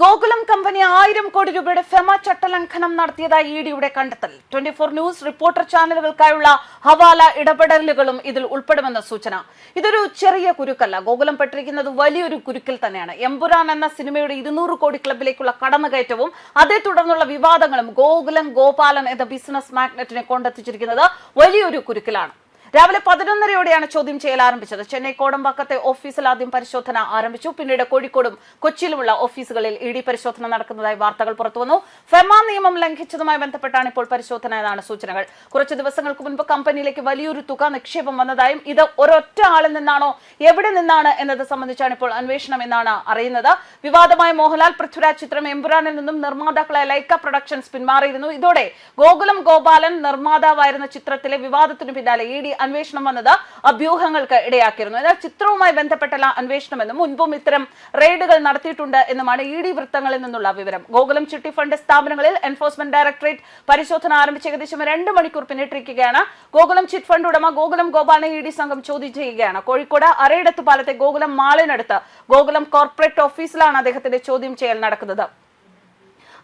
Gokulam company ആയിരം കോടി രൂപയുടെ ഫെമ ചട്ടലംഘനം നടത്തിയതായി ഇ ഡിയുടെ കണ്ടെത്തൽ. ട്വന്റി ഫോർ ന്യൂസ് റിപ്പോർട്ടർ ചാനലുകൾക്കായുള്ള ഹവാല ഇടപെടലുകളും ഇതിൽ ഉൾപ്പെടുമെന്ന സൂചന. ഇതൊരു ചെറിയ കുരുക്കല്ല. ഗോകുലം പെട്ടിരിക്കുന്നത് വലിയൊരു കുരുക്കിൽ തന്നെയാണ്. എമ്പുരാൻ എന്ന സിനിമയുടെ ഇരുന്നൂറ് കോടി ക്ലബിലേക്കുള്ള കടന്നുകയറ്റവും അതേ തുടർന്നുള്ള വിവാദങ്ങളും ഗോകുലം ഗോപാലൻ എന്ന ബിസിനസ് മാഗ്നറ്റിനെ കൊണ്ടെത്തിച്ചിരിക്കുന്നത് വലിയൊരു കുരുക്കിലാണ്. രാവിലെ പതിനൊന്നരയോടെയാണ് ചോദ്യം ചെയ്യൽ ആരംഭിച്ചത്. ചെന്നൈ കോടമ്പാക്കത്തെ ഓഫീസിൽ ആദ്യം പരിശോധന ആരംഭിച്ചു. പിന്നീട് കോഴിക്കോടും കൊച്ചിയിലുമുള്ള ഓഫീസുകളിൽ ഇ ഡി പരിശോധന നടക്കുന്നതായി വാർത്തകൾ പുറത്തുവന്നു. ഫെമ നിയമം ലംഘിച്ചതുമായി ബന്ധപ്പെട്ടാണ് ഇപ്പോൾ പരിശോധന എന്നാണ് സൂചനകൾ. കുറച്ച് ദിവസങ്ങൾക്ക് മുൻപ് കമ്പനിയിലേക്ക് വലിയൊരു തുക നിക്ഷേപം വന്നതായും ഇത് ഒരൊറ്റ ആളിൽ നിന്നാണോ എവിടെ നിന്നാണ് എന്നത് സംബന്ധിച്ചാണ് ഇപ്പോൾ അന്വേഷണം എന്നാണ് അറിയുന്നത്. വിവാദമായ മോഹൻലാൽ പൃഥ്വിരാജ് ചിത്രം എംപുരാനിൽ നിന്നും നിർമ്മാതാക്കളെ ലൈക്ക പ്രൊഡക്ഷൻസ് പിന്മാറിയിരുന്നു. ഇതോടെ ഗോകുലം ഗോപാലൻ നിർമ്മാതാവായിരുന്ന ചിത്രത്തിലെ വിവാദത്തിനു പിന്നാലെ ഇ ഡി അന്വേഷണം വന്നത് അഭ്യൂഹങ്ങൾക്ക് ഇടയാക്കിയിരുന്നു. എന്നാൽ ചിത്രവുമായി ബന്ധപ്പെട്ടല്ല അന്വേഷണമെന്നും മുൻപും ഇത്തരം റെയ്ഡുകൾ നടത്തിയിട്ടുണ്ട് എന്നുമാണ് ഇ ഡി വൃത്തങ്ങളിൽ നിന്നുള്ള വിവരം. ഗോകുലം ചിട്ടി ഫണ്ട് സ്ഥാപനങ്ങളിൽ എൻഫോഴ്സ്മെന്റ് ഡയറക്ടറേറ്റ് പരിശോധന ആരംഭിച്ച് ഏകദേശം രണ്ട് മണിക്കൂർ പിന്നിട്ടിരിക്കുകയാണ് ഗോകുലം ചിറ്റ് ഫണ്ട് ഉടമ ഗോകുലം ഗോപാലിനെ ഇ ഡി സംഘം ചോദ്യം ചെയ്യുകയാണ്. കോഴിക്കോട് അരയിടത്ത് പാലത്തെ ഗോകുലം മാളിനടുത്ത് ഗോകുലം കോർപ്പറേറ്റ് ഓഫീസിലാണ് അദ്ദേഹത്തിന്റെ ചോദ്യം ചെയ്യൽ നടക്കുന്നത്.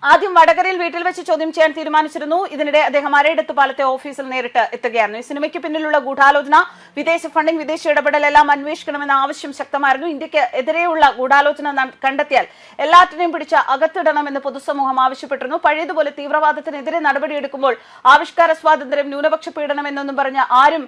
ആദ്യം വടകരയിൽ വീട്ടിൽ വെച്ച് ചോദ്യം ചെയ്യാൻ തീരുമാനിച്ചിരുന്നു. ഇതിനിടെ അദ്ദേഹം അരയിടത്ത് പാലത്തെ ഓഫീസിൽ നേരിട്ട് എത്തുകയായിരുന്നു. ഈ സിനിമയ്ക്ക് പിന്നിലുള്ള ഗൂഢാലോചന വിദേശ ഫണ്ടിംഗ് വിദേശ ഇടപെടലെല്ലാം അന്വേഷിക്കണമെന്ന ആവശ്യം ശക്തമായിരുന്നു. ഇന്ത്യയ്ക്ക് എതിരെയുള്ള ഗൂഢാലോചന കണ്ടെത്തിയാൽ എല്ലാറ്റിനെയും പിടിച്ച് അകത്തിടണമെന്ന് പൊതുസമൂഹം ആവശ്യപ്പെട്ടിരുന്നു. പഴയതുപോലെ തീവ്രവാദത്തിനെതിരെ നടപടിയെടുക്കുമ്പോൾ ആവിഷ്കാര സ്വാതന്ത്ര്യം ന്യൂനപക്ഷ പീഡനം എന്നൊന്നും പറഞ്ഞ് ആരും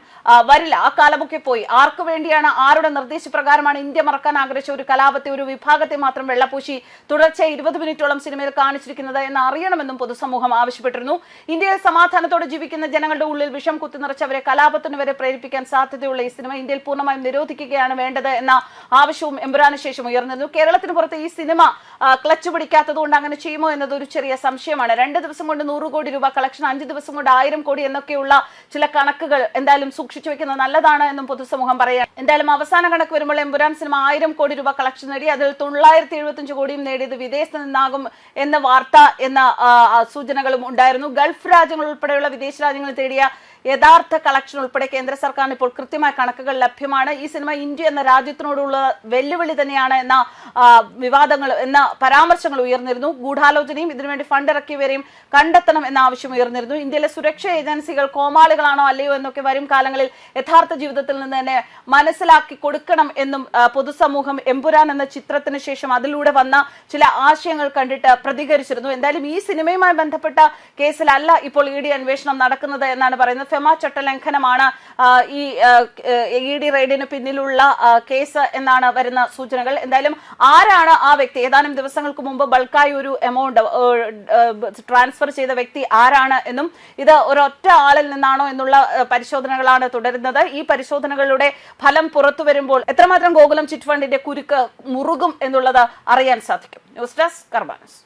വരില്ല. ആ കാലമൊക്കെ പോയി. ആർക്കു വേണ്ടിയാണ് ആരുടെ നിർദ്ദേശപ്രകാരമാണ് ഇന്ത്യ മറക്കാൻ ആഗ്രഹിച്ച ഒരു കലാപത്തെ ഒരു വിഭാഗത്തെ മാത്രം വെള്ളപൂശി തുടർച്ചയായി ഇരുപത് മിനിറ്റോളം സിനിമയിൽ കാണിച്ചിരിക്കുന്നത്? എന്ന് അറിയണമെന്നും പൊതുസമൂഹം ആവശ്യപ്പെട്ടിരുന്നു. ഇന്ത്യയിൽ സമാധാനത്തോടെ ജീവിക്കുന്ന ജനങ്ങളുടെ ഉള്ളിൽ വിഷം കുത്തിനിറച്ചവരെ കലാപത്തിന് വരെ പ്രേരിപ്പിക്കാൻ സാധ്യതയുള്ള ഈ സിനിമ ഇന്ത്യയിൽ പൂർണമായും നിരോധിക്കുകയാണ് വേണ്ടത് എന്ന ആവശ്യവും എമ്പുരാന് ശേഷം ഉയർന്നിരുന്നു. കേരളത്തിന് പുറത്ത് ഈ സിനിമ ക്ലച്ച് പിടിക്കാത്തത് കൊണ്ട് അങ്ങനെ ചെയ്യുമോ എന്നത് ഒരു ചെറിയ സംശയമാണ്. രണ്ട് ദിവസം കൊണ്ട് നൂറ് കോടി രൂപ കളക്ഷൻ അഞ്ച് ദിവസം കൊണ്ട് ആയിരം കോടി എന്നൊക്കെയുള്ള ചില കണക്കുകൾ എന്തായാലും സൂക്ഷിച്ചു വെക്കുന്നത് നല്ലതാണ് എന്നും പൊതുസമൂഹം പറയാം എന്തായാലും അവസാന കണക്ക് വരുമ്പോൾ എമ്പുരാൻ സിനിമ ആയിരം കോടി രൂപ കളക്ഷൻ നേടി അതിൽ തൊള്ളായിരത്തി എഴുപത്തിയഞ്ച് കോടിയും നേടിയത് വിദേശത്ത് നിന്നാകും എന്ന വാർത്ത എന്ന ആ, ആ, സൂചനകളും ഉണ്ടായിരുന്നു. ഗൾഫ് രാജ്യങ്ങൾ ഉൾപ്പെടെയുള്ള വിദേശ രാജ്യങ്ങൾ തേടിയ യഥാർത്ഥ കളക്ഷൻ ഉൾപ്പെടെ കേന്ദ്ര സർക്കാരിന് ഇപ്പോൾ കൃത്യമായ കണക്കുകൾ ലഭ്യമാണ്. ഈ സിനിമ ഇന്ത്യ എന്ന രാജ്യത്തിനോടുള്ള വെല്ലുവിളി തന്നെയാണ് എന്ന വിവാദങ്ങൾ എന്ന പരാമർശങ്ങൾ ഉയർന്നിരുന്നു. ഗൂഢാലോചനയും ഇതിനുവേണ്ടി ഫണ്ട് ഇറക്കിയവരെയും കണ്ടെത്തണം എന്ന ആവശ്യം ഉയർന്നിരുന്നു. ഇന്ത്യയിലെ സുരക്ഷാ ഏജൻസികൾ കോമാളികളാണോ അല്ലയോ എന്നൊക്കെ വരും കാലങ്ങളിൽ യഥാർത്ഥ ജീവിതത്തിൽ നിന്ന് തന്നെ മനസ്സിലാക്കി കൊടുക്കണം എന്നും പൊതുസമൂഹം എമ്പുരാൻ എന്ന ചിത്രത്തിന് ശേഷം അതിലൂടെ വന്ന ചില ആശയങ്ങൾ കണ്ടിട്ട് പ്രതികരിച്ചിരുന്നു. എന്തായാലും ഈ സിനിമയുമായി ബന്ധപ്പെട്ട കേസിലല്ല ഇപ്പോൾ ഇ ഡി അന്വേഷണം നടക്കുന്നത് എന്നാണ് പറയുന്നത്. ഫെമ ചട്ടലംഘനമാണ് ഈ ഇ ഡി റെയ്ഡിന് പിന്നിലുള്ള കേസ് എന്നാണ് വരുന്ന സൂചനകൾ. എന്തായാലും ആരാണ് ആ വ്യക്തി? ഏതാനും ദിവസങ്ങൾക്ക് മുമ്പ് ബൾക്കായി ഒരു എമൗണ്ട് ട്രാൻസ്ഫർ ചെയ്ത വ്യക്തി ആരാണ് എന്നും ഇത് ഒരൊറ്റ ആളിൽ നിന്നാണോ എന്നുള്ള പരിശോധനകളാണ് തുടരുന്നത്. ഈ പരിശോധനകളുടെ ഫലം പുറത്തു വരുമ്പോൾ എത്രമാത്രം ഗോകുലം ചിറ്റ് ഫണ്ടിന്റെ കുരുക്ക് മുറുകും എന്നുള്ളത് അറിയാൻ സാധിക്കും. News desk കർബാനസ്